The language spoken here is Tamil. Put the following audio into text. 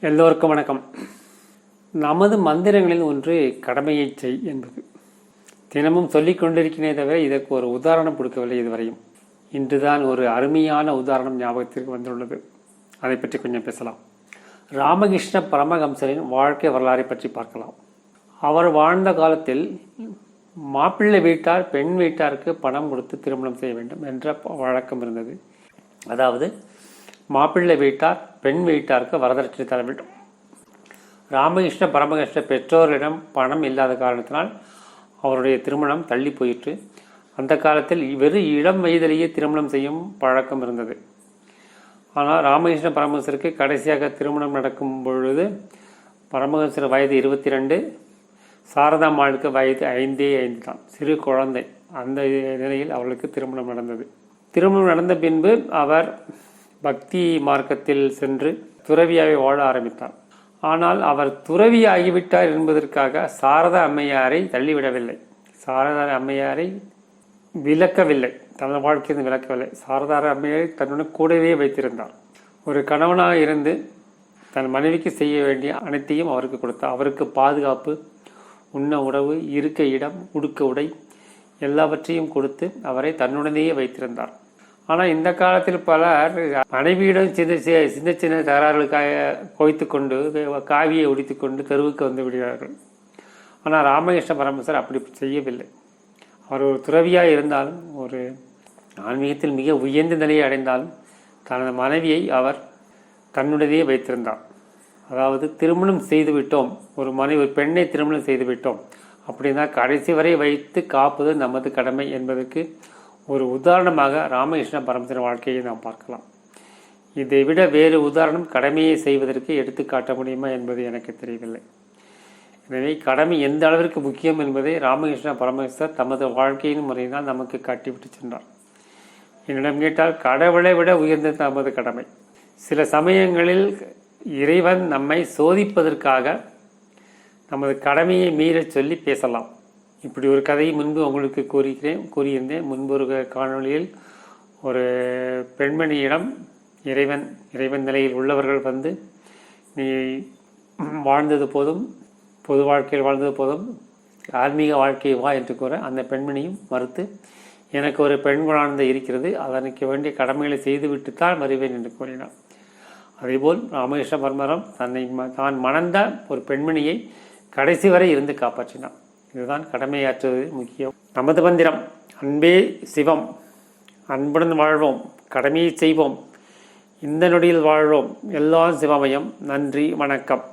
எல்லோருக்கும் வணக்கம். நமது மந்திரங்களில் ஒன்று கடமையை செய் என்பது. தினமும் சொல்லிக் கொண்டிருக்கிறேனே தவிர இதற்கு ஒரு உதாரணம் கொடுக்கவில்லை இதுவரையும். இன்றுதான் ஒரு அருமையான உதாரணம் ஞாபகத்திற்கு வந்துள்ளது. அதை பற்றி கொஞ்சம் பேசலாம். ராமகிருஷ்ண பரமஹம்சரின் வாழ்க்கை வரலாறை பற்றி பார்க்கலாம். அவர் வாழ்ந்த காலத்தில் மாப்பிள்ளை வீட்டார் பெண் வீட்டாருக்கு பணம் கொடுத்து திருமணம் செய்ய வேண்டும் என்ற வழக்கம் இருந்தது. அதாவது மாப்பிள்ளை வீட்டார் பெண் வீட்டாருக்கு வரதட்சணை தர வேண்டும். ராமகிருஷ்ண பரமகிருஷ்ண பெற்றோரிடம் பணம் இல்லாத காரணத்தினால் அவருடைய திருமணம் தள்ளி போயிற்று. அந்த காலத்தில் வெறும் இளம் வயதிலேயே திருமணம் செய்யும் பழக்கம் இருந்தது. ஆனால் ராமகிருஷ்ண பரமஹம்சருக்கு கடைசியாக திருமணம் நடக்கும் பொழுது பரமஹம்சர் வயது இருபத்தி ரெண்டு சாரதாம்மாளுக்கு வயது ஐந்தே ஐந்து தான் சிறு குழந்தை. அந்த நிலையில் அவளுக்கு திருமணம் நடந்தது. திருமணம் நடந்த பின்பு அவர் பக்தி மார்க்கத்தில் சென்று துறவியாகவே வாழ ஆரம்பித்தார். ஆனால் அவர் துறவியாகிவிட்டார் என்பதற்காக சாரதா அம்மையாரை தள்ளிவிடவில்லை. சாரதா அம்மையாரை விலக்கவில்லை. தனது வாழ்க்கையிலிருந்து விளக்கவில்லை சாரதார அம்மையாரை தன்னுடன் கூடவே வைத்திருந்தார். ஒரு கணவனாக இருந்து தன் மனைவிக்கு செய்ய வேண்டிய அனைத்தையும் அவருக்கு கொடுத்தார். அவருக்கு பாதுகாப்பு உண்ண உணவு இருக்க இடம் உடுக்க உடை எல்லாவற்றையும் கொடுத்து அவரை தன்னுடனேயே வைத்திருந்தார். ஆனால் இந்த காலத்தில் பலர் மனைவியிடம் சின்ன சி- சின்ன சின்ன தகராறுகளுக்காக கோய்த்து கொண்டு காவியை உடித்து கொண்டு தெருவுக்கு வந்து விடுகிறார்கள். ஆனால் ராமகிருஷ்ண பரமசர் அப்படி செய்யவில்லை. அவர் ஒரு துறவியாக இருந்தாலும் ஒரு ஆன்மீகத்தில் மிக உயர்ந்த நிலையை அடைந்தாலும் தனது மனைவியை அவர் தன்னுடையதே வைத்திருந்தார். அதாவது திருமணம் செய்து விட்டோம் ஒரு மனைவி ஒரு பெண்ணை திருமணம் செய்து விட்டோம் அப்படின்னா கடைசி வரை வைத்து காப்பது நமது கடமை என்பதற்கு ஒரு உதாரணமாக ராமகிருஷ்ண பரமசர் வாழ்க்கையை நாம் பார்க்கலாம். இதை விட வேறு உதாரணம் கடமையை செய்வதற்கு எடுத்துக்காட்ட முடியுமா என்பது எனக்கு தெரியவில்லை. எனவே கடமை எந்த அளவிற்கு முக்கியம் என்பதை ராமகிருஷ்ண பரமேஸ்வர் தமது வாழ்க்கையின் முறையினால் நமக்கு காட்டிவிட்டு சென்றார். என்னிடம் கேட்டால் கடவுளை விட உயர்ந்த நமது கடமை. சில சமயங்களில் இறைவன் நம்மை சோதிப்பதற்காக நமது கடமையை மீறச் சொல்லி பேசலாம். இப்படி ஒரு கதையை முன்பு உங்களுக்கு கூறுகிறேன் கூறியிருந்தேன். முன்பு ஒரு காணொளியில் ஒரு பெண்மணியிடம் இறைவன் இறைவன் நிலையில் உள்ளவர்கள் வந்து நீ வாழ்ந்தது போதும் பொது வாழ்க்கையில் வாழ்ந்தது போதும் ஆன்மீக வாழ்க்கை வா என்று கூற அந்த பெண்மணியும் மறுத்து எனக்கு ஒரு பெண் குழந்தை இருக்கிறது அதனுக்கு வேண்டிய கடமைகளை செய்துவிட்டு தான் வருவேன் என்று கூறினார். அதேபோல் ராமகிருஷ்ண பரமரம் தன்னை ம- தான் மணந்த ஒரு பெண்மணியை கடைசி வரை இருந்து காப்பாற்றினான் இதுதான் கடமையாற்றுவது முக்கியம். நமது மந்திரம் அன்பே சிவம் அன்புடன் வாழ்வோம் கடமையை செய்வோம் இந்த நொடியில் வாழ்வோம். எல்லாம் சிவமயம் நன்றி வணக்கம்.